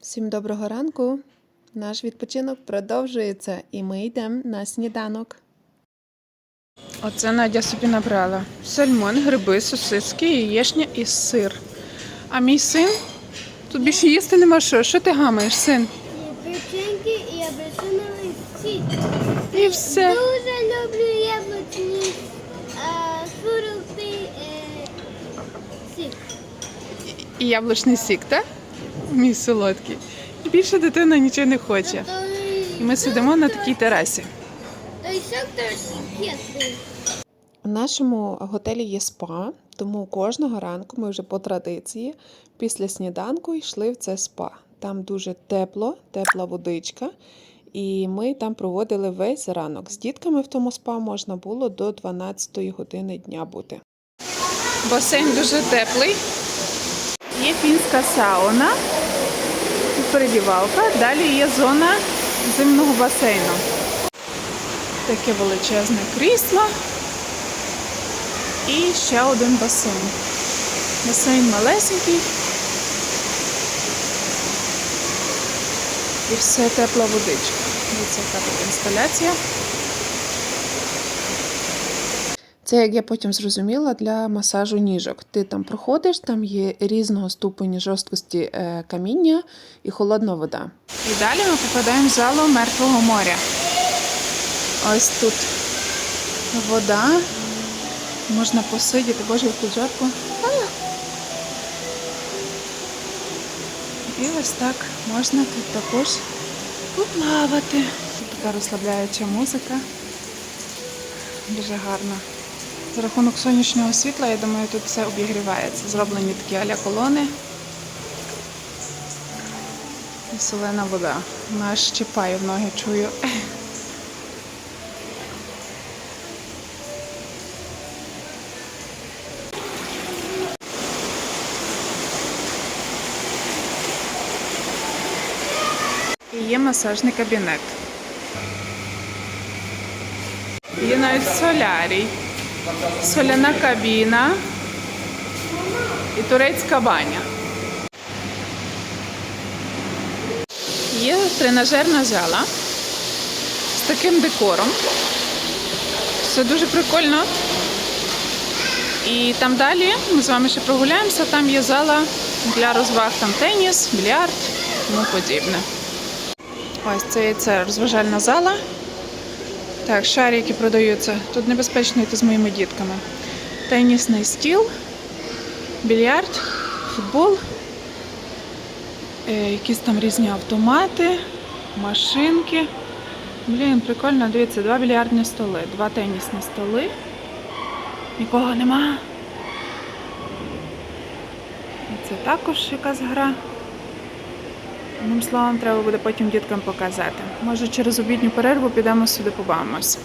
Всім доброго ранку. Наш відпочинок продовжується, і ми йдемо на сніданок. Оце Надя собі набрала. Сальмон, гриби, сосиски, яєшня і сир. А мій син? Тут більше їсти нема що. Що ти гамаєш, син? Печеньки і апельсиновий сік. І все. Дуже люблю яблучний е, фрукти е, сік. І яблучний сік, так? Мій солодкий. І більше дитина нічого не хоче. І ми сидимо на такій терасі. У нашому готелі є спа, тому кожного ранку ми вже по традиції після сніданку йшли в це спа. Там дуже тепло, тепла водичка, і ми там проводили весь ранок. З дітками в тому спа можна було до 12 години дня бути. Басейн дуже теплий. Є фінська сауна, передівалка. Далі є зона зимного басейну. Таке величезне крісло. І ще один басейн. Басейн малесенький. І все тепла водичка. Дивіться, тут інсталяція. Це, як я потім зрозуміла, для масажу ніжок. Ти там проходиш, там є різного ступені жорсткості е, каміння і холодна вода. І далі ми попадаємо в залу Мертвого моря. Ось тут вода. Можна посидіти, боже, як тут І ось так можна тут також поплавати. Така розслабляюча музика. Дуже гарно. За рахунок сонячного світла, я думаю, тут все обігрівається. Зроблені такі аля колони. І солена вода. Вона аж щипає в ноги, чую. Є масажний кабінет. Є навіть солярій, соляна кабіна і турецька баня. Є тренажерна зала з таким декором. Все дуже прикольно. І там далі ми з вами ще прогуляємося. Там є зала для розваг, там теніс, більярд, тому подібне. Ось це є розважальна зала. Так, шарики продаються. Тут небезпечно йти з моїми дітками. Тенісний стіл, більярд, футбол. Якісь там різні автомати, машинки. Блін, прикольно, дивіться, два більярдні столи, два тенісні столи. Нікого нема. Це також якась гра. Одним словом, треба буде потім діткам показати. Може, через обідню перерву підемо сюди побавимось.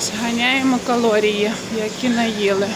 Зганяємо калорії, які наїли.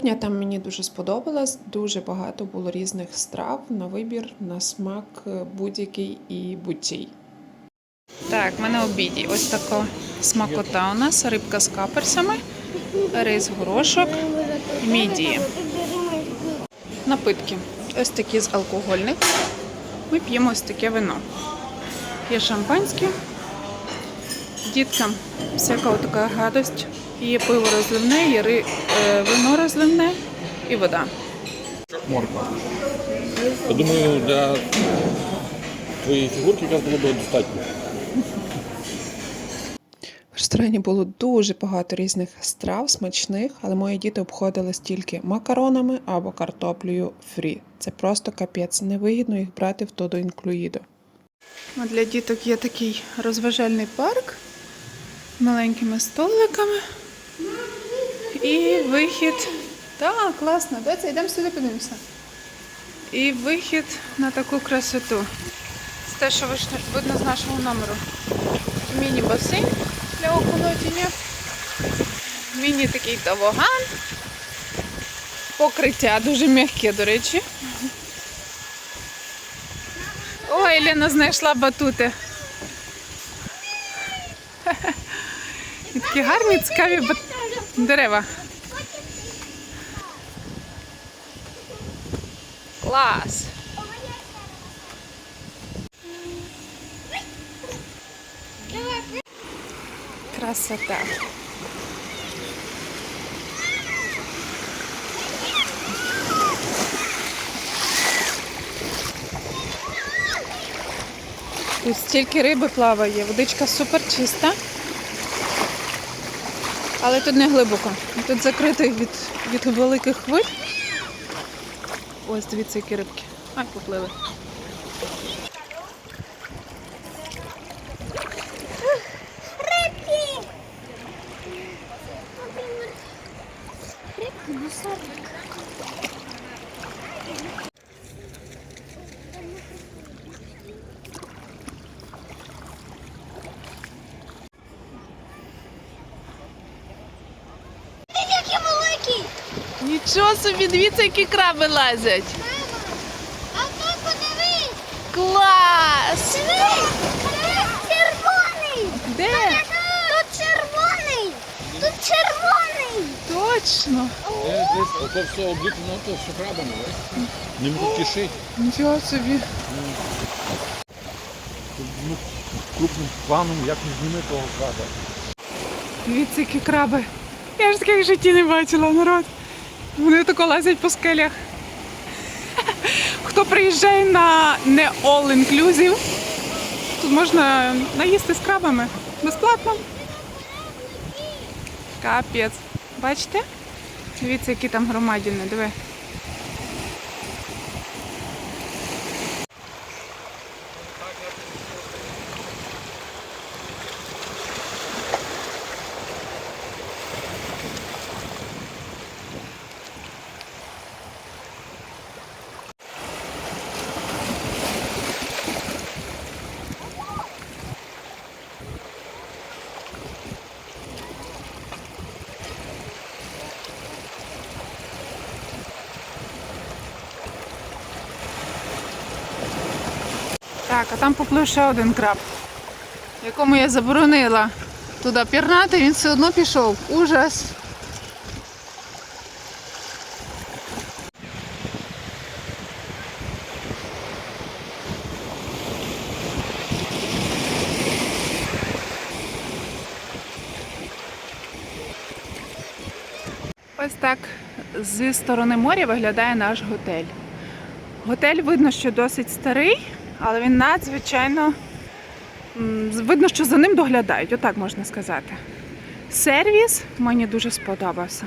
Кухня там мені дуже сподобалась. Дуже багато було різних страв на вибір, на смак е, будь-який і будь-чий. Так, в мене обіді. Ось така смакота у нас, рибка з каперсами, рис горошок, мідії. Напитки. Ось такі з алкогольних. Ми п'ємо ось таке вино. Є шампанське. Діткам всяка така гадость. Є пиво розливне, є ри- е, вино розливне і вода. Морква. Я думаю, для твоєї фігурки якраз було б достатньо. В ресторані було дуже багато різних страв, смачних, але мої діти обходились тільки макаронами або картоплею фрі. Це просто капець. Невигідно їх брати в todo інклюїдо. Для діток є такий розважальний парк з маленькими столиками. І вихід. Так, класно. Доця, йдемо сюди подивимося. І вихід на таку красоту. Це те, що видно з нашого номеру. Міні-басейн для околотіння. Міні такий товоган. Покриття дуже м'яке, до речі. Ой, Лена знайшла батути. І такі гарні, цікаві бат... дерева. Клас! Красота. Тут стільки риби плаває, водичка супер чиста. Але тут не глибоко. Тут закритий від, від великих хвиль. Ось дивіться, які рибки. Ай, поплили. Собі, дивіться, які краби лазять. А тут подивись! Клас! Дивись! Червоний! Де? Тут червоний! Тут червоний! Точно. Ото все обліплено, то все крабами, ось. Не можуть кишить. Нічого собі. Ну, крупним планом, як не зніми того краба. Дивіться, які краби. Я ж таких в житті не бачила, народ. Вони тако лазять по скелях. Хто приїжджає на не all inclusive, тут можна наїсти з крабами. Безплатно. Капець. Бачите? Дивіться, які там громадіни, диви. Там поплив ще один краб, якому я заборонила туди пірнати, він все одно пішов. Ужас. Ось так зі сторони моря виглядає наш готель. Готель видно, що досить старий, але він надзвичайно видно, що за ним доглядають, отак можна сказати. Сервіс мені дуже сподобався.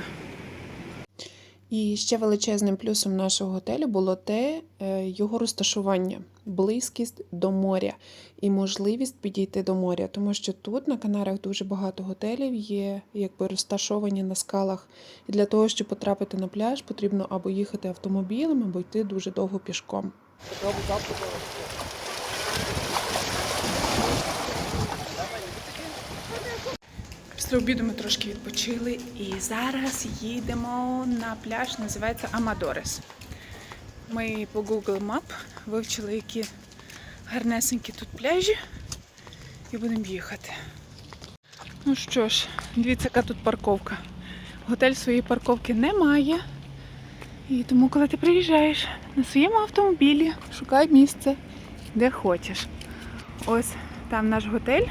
І ще величезним плюсом нашого готелю було те е, його розташування, близькість до моря і можливість підійти до моря, тому що тут на Канарах дуже багато готелів є, якби розташовані на скалах. І для того, щоб потрапити на пляж, потрібно або їхати автомобілем, або йти дуже довго пішком. Після обіду ми трошки відпочили і зараз їдемо на пляж, називається Амадорес. Ми по Google Map вивчили, які гарнесенькі тут пляжі, і будемо їхати. Ну що ж, дивіться, яка тут парковка. Готель своєї парковки не має. І тому, коли ти приїжджаєш на своєму автомобілі, шукай місце, де хочеш. Ось там наш готель.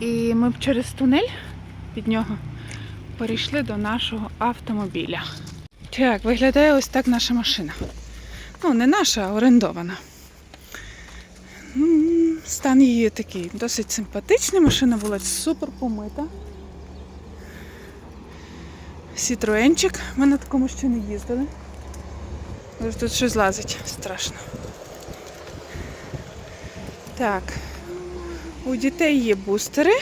І ми через тунель під нього перейшли до нашого автомобіля. Так, виглядає ось так наша машина. Ну, не наша, а орендована. Стан її такий досить симпатичний. Машина була супер помита. Сітроенчик. Ми на такому ще не їздили. Тут щось лазить страшно. Так. У дітей є бустери,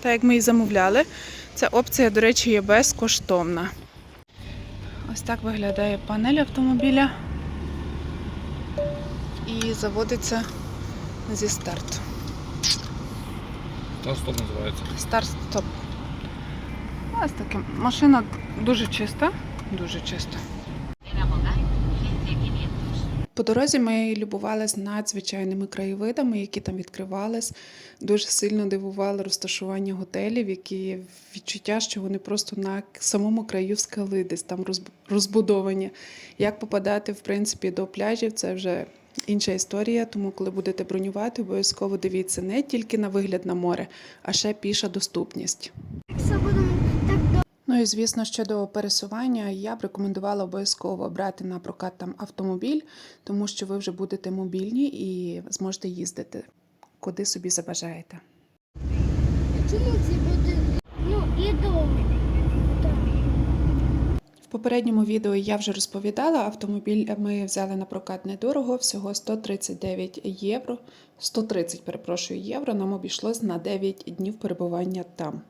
так як ми і замовляли. Ця опція, до речі, є безкоштовна. Ось так виглядає панель автомобіля. І заводиться зі старту. Старстоп називається. Старт-стоп. Ось таке. Машина дуже чиста. Дуже чиста. По дорозі ми любувалися надзвичайними краєвидами, які там відкривались. Дуже сильно дивувало розташування готелів, які відчуття, що вони просто на самому краю скали, десь там розбудовані. Як попадати, в принципі, до пляжів, це вже інша історія. Тому, коли будете бронювати, обов'язково дивіться не тільки на вигляд на море, а ще піша доступність. Ну і звісно, щодо пересування, я б рекомендувала обов'язково брати на прокат там автомобіль, тому що ви вже будете мобільні і зможете їздити куди собі забажаєте. чому ці буде ну і довго. В попередньому відео я вже розповідала, автомобіль ми взяли на прокат недорого, всього 139 євро. 130, перепрошую, євро нам обійшлось на 9 днів перебування там.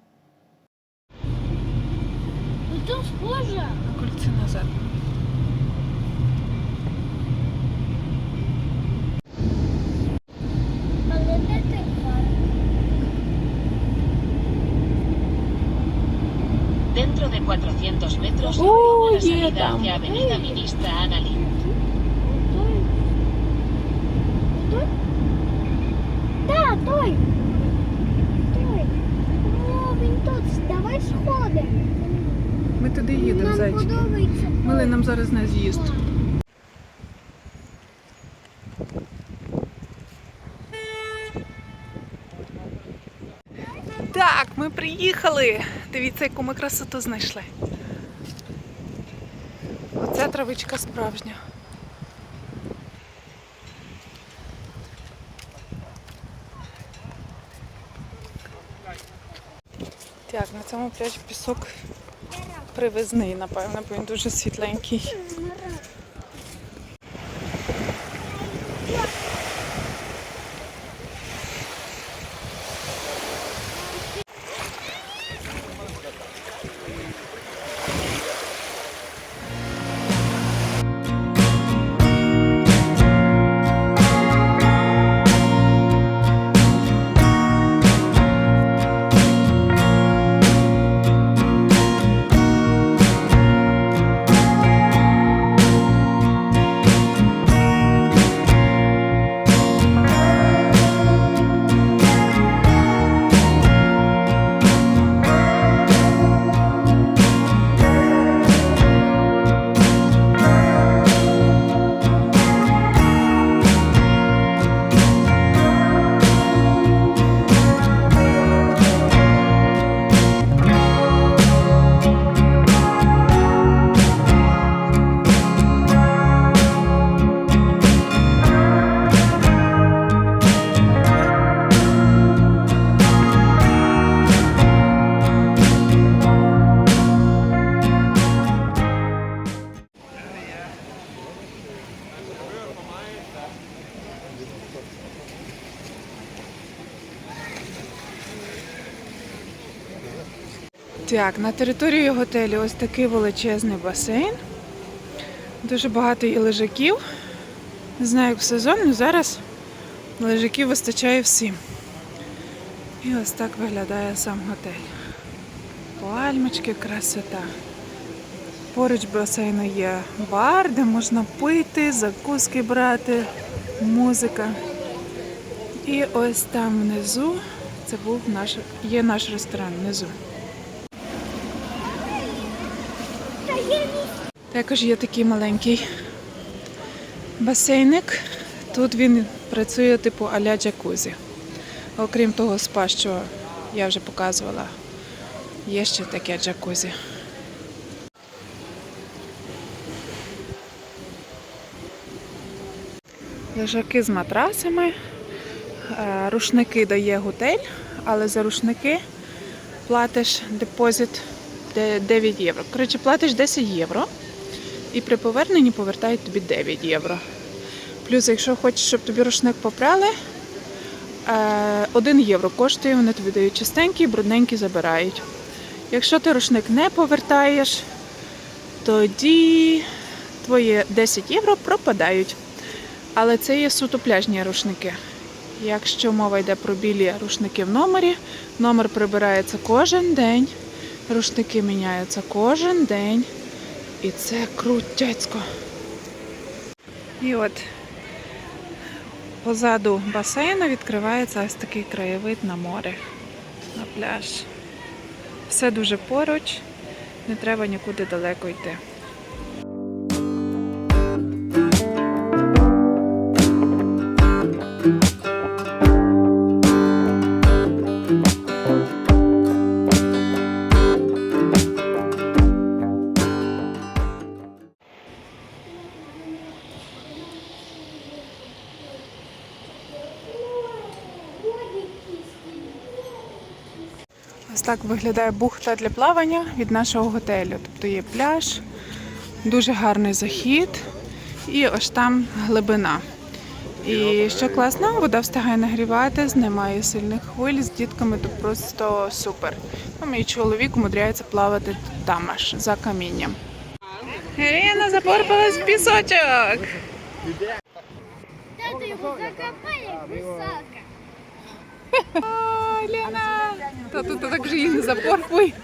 Ну тут схоже. Кольце назад. Але де ти Dentro de 400 metros, Oh, toma la yeah, salida tam. hacia Avenida Ministra Ana Lin. Той. Той? Да, той. Той. О, він тут. Давай сходимо. Ми туди їдемо, зайчики. Мили нам зараз на з'їзд. Так, ми приїхали. Дивіться, яку ми красоту знайшли. Оце травичка справжня. Так, на цьому пляжі пісок привезний, напевно, бо він дуже світленький. Так, на території готелю ось такий величезний басейн. Дуже багато є лежаків. Не знаю, як в сезон, але зараз лежаків вистачає всім. І ось так виглядає сам готель. Пальмочки, красота. Поруч басейну є бар, де можна пити, закуски брати, музика. І ось там внизу це був наш, є наш ресторан внизу. Також є такий маленький басейник. Тут він працює типу а-ля джакузі. Окрім того спа, що я вже показувала, є ще таке джакузі. Лежаки з матрасами, е, рушники дає готель, але за рушники платиш депозит де- 9 євро. Коротше, платиш 10 євро і при поверненні повертають тобі 9 євро. Плюс, якщо хочеш, щоб тобі рушник попрали, 1 євро коштує, вони тобі дають чистенький, брудненький забирають. Якщо ти рушник не повертаєш, тоді твої 10 євро пропадають. Але це є суто пляжні рушники. Якщо мова йде про білі рушники в номері, номер прибирається кожен день, рушники міняються кожен день. І це крутяцько. І от позаду басейну відкривається ось такий краєвид на море, на пляж. Все дуже поруч, не треба нікуди далеко йти. Так виглядає бухта для плавання від нашого готелю. Тобто є пляж, дуже гарний захід і ось там глибина. І що класно, вода встигає нагріватись, немає сильних хвиль з дітками, то просто супер. Ну, мій чоловік умудряється плавати там аж за камінням. Ірина запорпалась в пісочок. Тато його висалка. Ой, Лена, та тут так же її не запорпуй.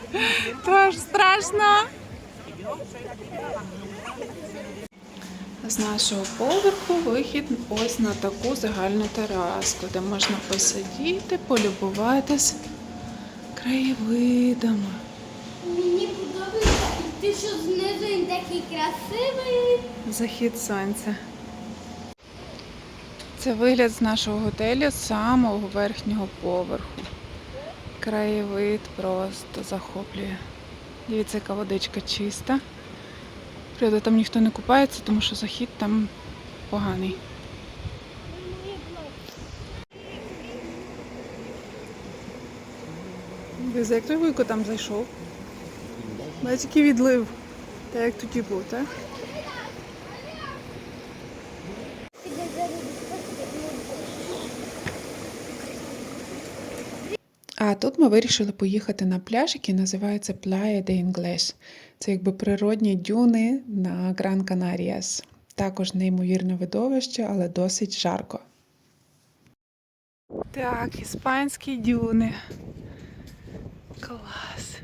То страшно. З нашого поверху вихід ось на таку загальну тераску, де можна посидіти, полюбуватись краєвидами. Мені подобається, і ти що знизу він такий красивий. Захід сонця. Це вигляд з нашого готелю з самого верхнього поверху. Краєвид просто захоплює. Дивіться, яка водичка чиста. Правда, там ніхто не купається, тому що захід там поганий. Дивіться, як той вуйко там зайшов. Бачиш, відлив. Та як тоді був, так? А тут ми вирішили поїхати на пляж, який називається Playa de Ingles. Це якби природні дюни на Гран Канаріас. Також неймовірне видовище, але досить жарко. Так, іспанські дюни. Клас.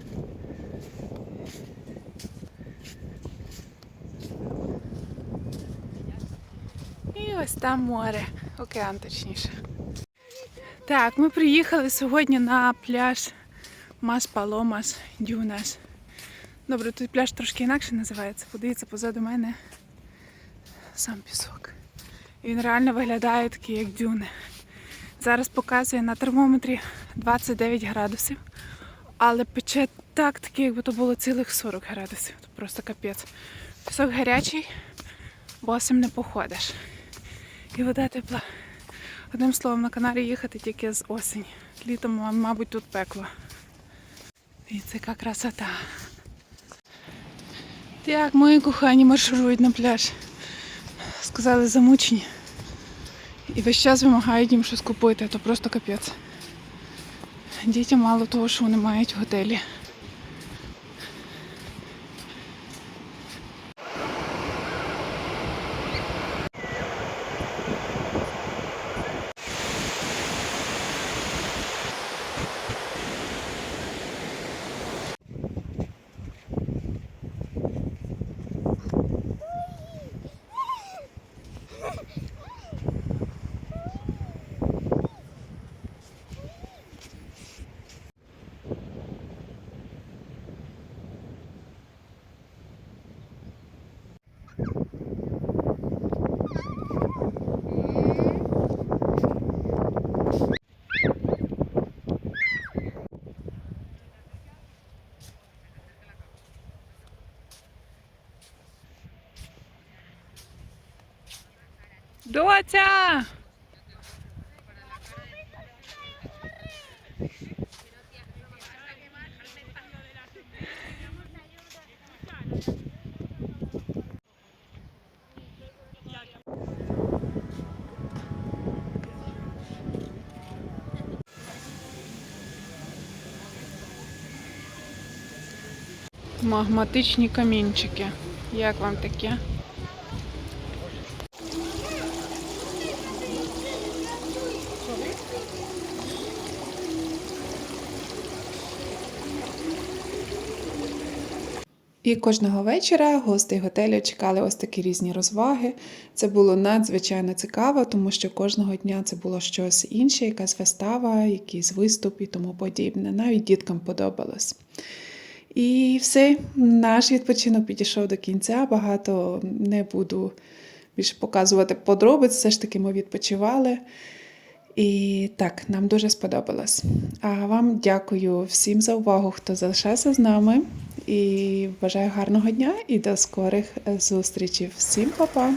І ось там море, океан точніше. Так, ми приїхали сьогодні на пляж Мас Паломас Дюнас. Добре, тут пляж трошки інакше називається. Подивіться позаду мене сам пісок. Він реально виглядає такий, як дюни. Зараз показує на термометрі 29 градусів, але пече так, таки, якби то було цілих 40 градусів. Це просто капець. Пісок гарячий, босим не походиш. І вода тепла. Одним словом, на Канарі їхати тільки з осені. Літом, мабуть, тут пекло. І це яка красота. Так, мої кохані марширують на пляж. Сказали, замучені. І весь час вимагають їм щось купити, то просто капець. Дітям мало того, що вони мають в готелі. Доця! Магматичні камінчики. Як вам таке? І кожного вечора гості готелю чекали ось такі різні розваги. Це було надзвичайно цікаво, тому що кожного дня це було щось інше, якась вистава, якийсь виступ і тому подібне. Навіть діткам подобалось. І все, наш відпочинок підійшов до кінця. Багато не буду більше показувати подробиць. Все ж таки ми відпочивали. І так, нам дуже сподобалось. А вам дякую всім за увагу, хто залишався з нами. І бажаю гарного дня і до скорих е, зустрічей. Всім па-па!